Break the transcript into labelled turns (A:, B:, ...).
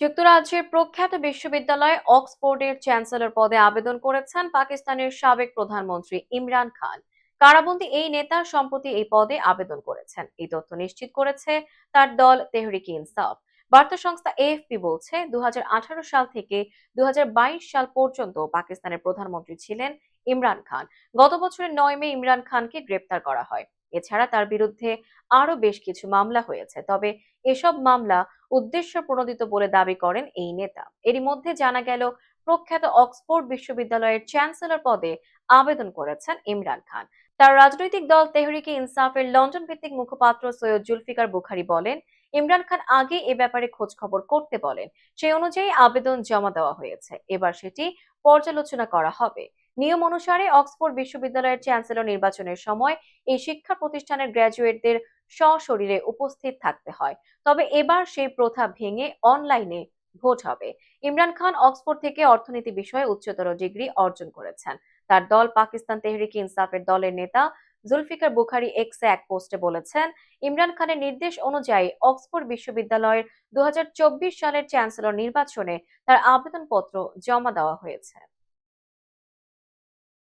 A: যুক্তরাজ্যের প্রখ্যাত বিশ্ববিদ্যালয় অক্সফোর্ডের চ্যান্সেলর পদে আবেদন করেছেন পাকিস্তানের সাবেক প্রধানমন্ত্রী ইমরান খান। কারাবন্দী এই নেতা সম্প্রতি এই পদে আবেদন করেছেন। এই তথ্য নিশ্চিত করেছে তার দল তেহরিক ইনসাফ। বার্তা সংস্থা এএফপি বলছে দু হাজার আঠারো সাল থেকে দু হাজার বাইশ সাল পর্যন্ত পাকিস্তানের প্রধানমন্ত্রী ছিলেন ইমরান খান। গত বছরের নয় মে ইমরান খানকে গ্রেপ্তার করা হয়। এছাড়া তার বিরুদ্ধে আরও বেশ কিছু মামলা হয়েছে। তবে এসব মামলা উদ্দেশ্য প্রণোদিত বলে দাবি করেন এই নেতা। এরই মধ্যে জানা গেল, প্রখ্যাত অক্সফোর্ড বিশ্ববিদ্যালয়ের চ্যান্সেলর পদে আবেদন করেছেন ইমরান খান। তার রাজনৈতিক দল তেহরিকে ইনসাফের লন্ডন ভিত্তিক মুখপাত্র সৈয়দ জুলফিকার বুখারি বলেন, ইমরান খান আগে এ ব্যাপারে খোঁজ খবর করতে বলেন। সেই অনুযায়ী আবেদন জমা দেওয়া হয়েছে। এবার সেটি পর্যালোচনা করা হবে। নিয়ম অনুসারে অক্সফোর্ড বিশ্ববিদ্যালয়ের চ্যান্সেলর নির্বাচনের সময় এই শিক্ষা প্রতিষ্ঠানের গ্র্যাজুয়েটদের সশরীরে উপস্থিত থাকতে হয়। তবে এবার সেই প্রথা ভেঙে অনলাইনে ভোট হবে। ইমরান খান অক্সফোর্ড থেকে অর্থনীতি বিষয়ে উচ্চতর ডিগ্রি অর্জন করেছেন। তার দল পাকিস্তান তেহরিক ইনসাফের দলের নেতা জুলফিকার বুখারি এক্সে এক পোস্টে বলেছেন, ইমরান খানের নির্দেশ অনুযায়ী অক্সফোর্ড বিশ্ববিদ্যালয়ের দু হাজার চব্বিশ সালের চ্যান্সেলর নির্বাচনে তার আবেদনপত্র জমা দেওয়া হয়েছে।